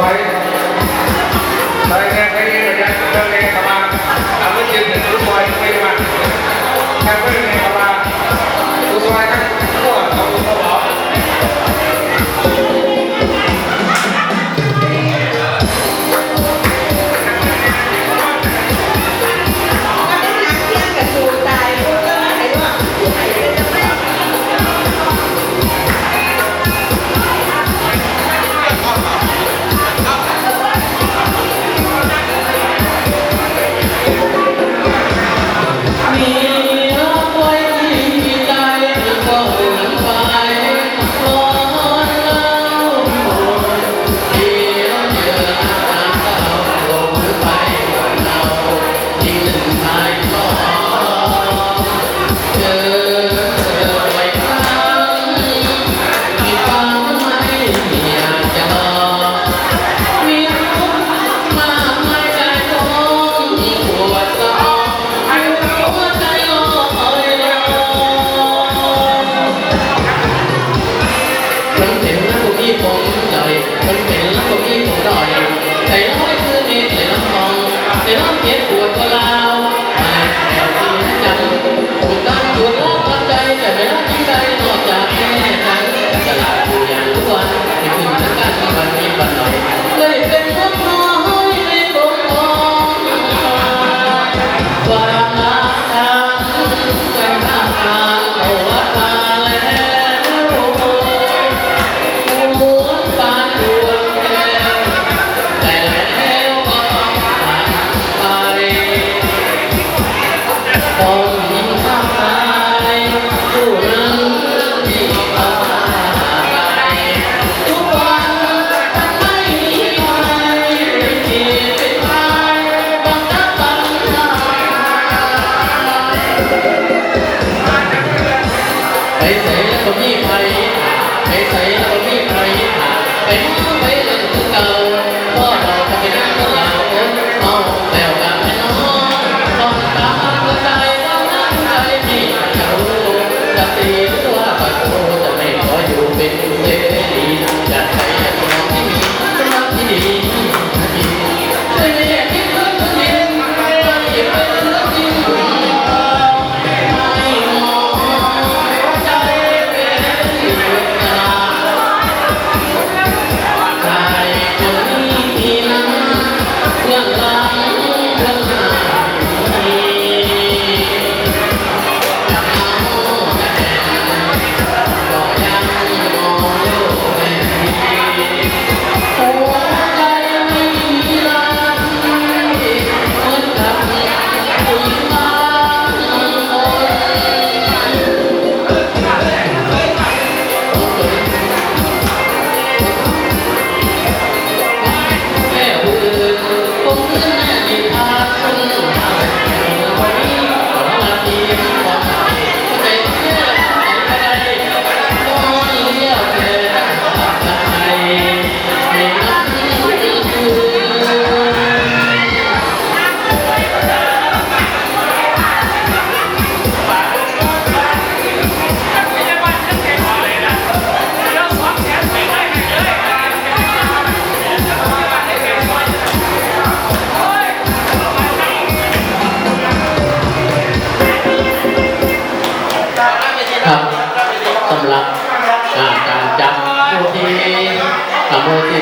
Bye. 可以。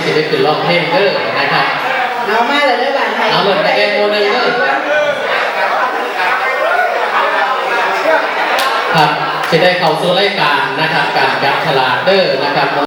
ชีวิตคือร้องเพลงเด้อนะครับเอามาเลยด้วยกันไทเอาเลยแต่เอ็มโมเดลเด้อครับจะได้เข้าสู่รายการนะครับการยับฉลากเด้อนะครับ